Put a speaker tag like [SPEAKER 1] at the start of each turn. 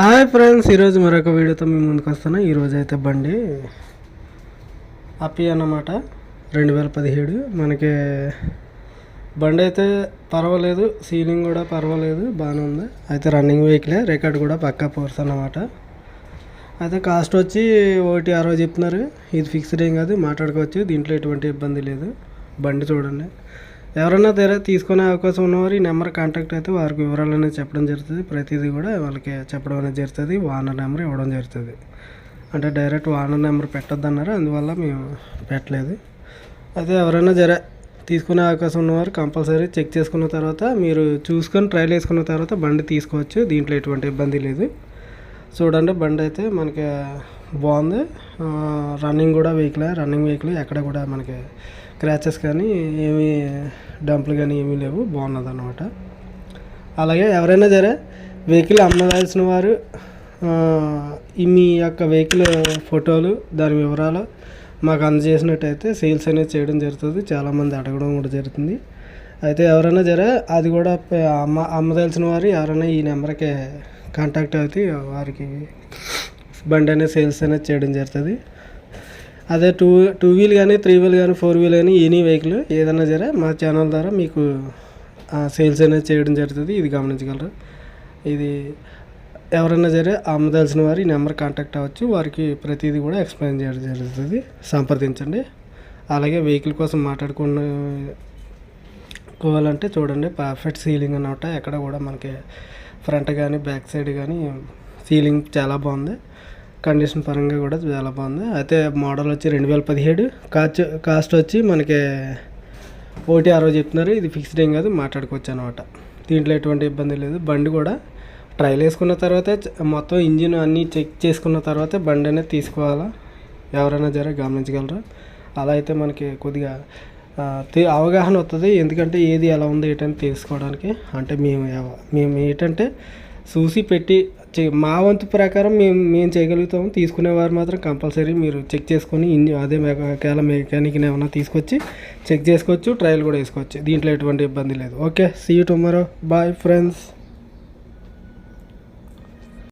[SPEAKER 1] Hi friends ఈరోజు మరొక వీడియోతో మేము ముందుకు వస్తాను ఈరోజు అయితే బండి అప్పి అన్నమాట రెండు వేల పదిహేడు. మనకి బండి అయితే పర్వాలేదు సీలింగ్ కూడా పర్వాలేదు బాగానే ఉంది. అయితే రన్నింగ్ వెహికలే రికార్డ్ కూడా పక్కా పోర్స్ అన్నమాట. అయితే కాస్ట్ వచ్చి ఒకటి అరవై చెప్తున్నారు. ఇది ఫిక్స్డ్ ఏం కాదు మాట్లాడుకోవచ్చు. దీంట్లో ఎటువంటి ఇబ్బంది లేదు. బండి చూడండి. ఎవరైనా తెర తీసుకునే అవకాశం ఉన్నవారు ఈ నెంబర్ కాంటాక్ట్ అయితే వారికి వివరాలు అనేది చెప్పడం జరుగుతుంది. ప్రతిదీ కూడా వాళ్ళకి చెప్పడం అనేది జరుగుతుంది. వానర్ నెంబర్ ఇవ్వడం జరుగుతుంది. అంటే డైరెక్ట్ వానర్ నెంబర్ పెట్టొద్దు అన్నారు అందువల్ల మేము పెట్టలేదు. అయితే ఎవరైనా జర తీసుకునే అవకాశం ఉన్నవారు కంపల్సరీ చెక్ చేసుకున్న తర్వాత మీరు చూసుకొని ట్రైల్ వేసుకున్న తర్వాత బండి తీసుకోవచ్చు. దీంట్లో ఎటువంటి ఇబ్బంది లేదు. చూడండి బండి అయితే మనకి బాగుంది. రన్నింగ్ కూడా వెహికలే రన్నింగ్ వెహికల్ ఎక్కడ కూడా మనకి క్రాచెస్ కానీ ఏమీ డంపులు కానీ ఏమీ లేవు. బాగున్నది అనమాట అలాగే ఎవరైనా సరే వెహికల్ అమ్మవలసిన వారు మీ యొక్క వెహికల్ ఫోటోలు దాని వివరాలు మాకు అందజేసినట్టయితే సేల్స్ అనేది చేయడం జరుగుతుంది. చాలామంది అడగడం కూడా జరుగుతుంది. అయితే ఎవరైనా సరే అది కూడా అమ్మ అమ్మదలిసిన వారు ఎవరైనా ఈ నెంబర్కి కాంటాక్ట్ అయితే వారికి బండి అనేది సేల్స్ అనేది చేయడం జరుగుతుంది. అదే టూ టూ వీల్ కానీ త్రీ వీల్ కానీ ఫోర్ వీల్ కానీ ఎనీ వెహికల్ ఏదైనా సరే మా ఛానల్ ద్వారా మీకు సేల్స్ అనేది చేయడం జరుగుతుంది. ఇది గమనించగలరు. ఇది ఎవరైనా సరే అమ్మదలసిన వారు ఈ నెంబర్ కాంటాక్ట్ అవ్వచ్చు. వారికి ప్రతిదీ కూడా ఎక్స్ప్లెయిన్ చేయడం జరుగుతుంది. సంప్రదించండి. అలాగే వెహికల్ కోసం మాట్లాడుకున్న కోవాలంటే చూడండి. పర్ఫెక్ట్ సీలింగ్ అన్నమాట. ఎక్కడ కూడా మనకి ఫ్రంట్ కానీ బ్యాక్ సైడ్ కానీ సీలింగ్ చాలా బాగుంది. కండిషన్ పరంగా కూడా చాలా బాగుంది. అయితే మోడల్ వచ్చి రెండు వేల పదిహేడు. కాస్ట్ కాస్ట్ వచ్చి మనకి ఒకటి అరవై చెప్తున్నారు. ఇది ఫిక్స్డ్ ఏం కాదు మాట్లాడుకోవచ్చు అనమాట దీంట్లో ఎటువంటి ఇబ్బంది లేదు. బండి కూడా ట్రైల్ వేసుకున్న తర్వాత మొత్తం ఇంజిన్ అన్నీ చెక్ చేసుకున్న తర్వాత బండి అనేది తీసుకోవాలా? ఎవరైనా జర గమనించగలరా? అలా అయితే మనకి కొద్దిగా అవగాహన వస్తుంది ఎందుకంటే ఏది ఎలా ఉంది ఏంటని తెలుసుకోవడానికి. అంటే మేము మేము ఏంటంటే చూసి పెట్టి మా వంతు ప్రకారం మేము మేము చేయగలుగుతాము. తీసుకునేవారు మాత్రం కంపల్సరీ మీరు చెక్ చేసుకొని ఇన్ని అదే మెకా- ఒకవేళ మెకానిక్ని ఏమైనా తీసుకొచ్చి చెక్ చేసుకోవచ్చు ట్రయల్ కూడా వేసుకోవచ్చు. దీంట్లో ఎటువంటి ఇబ్బంది లేదు. Okay see you tomorrow bye friends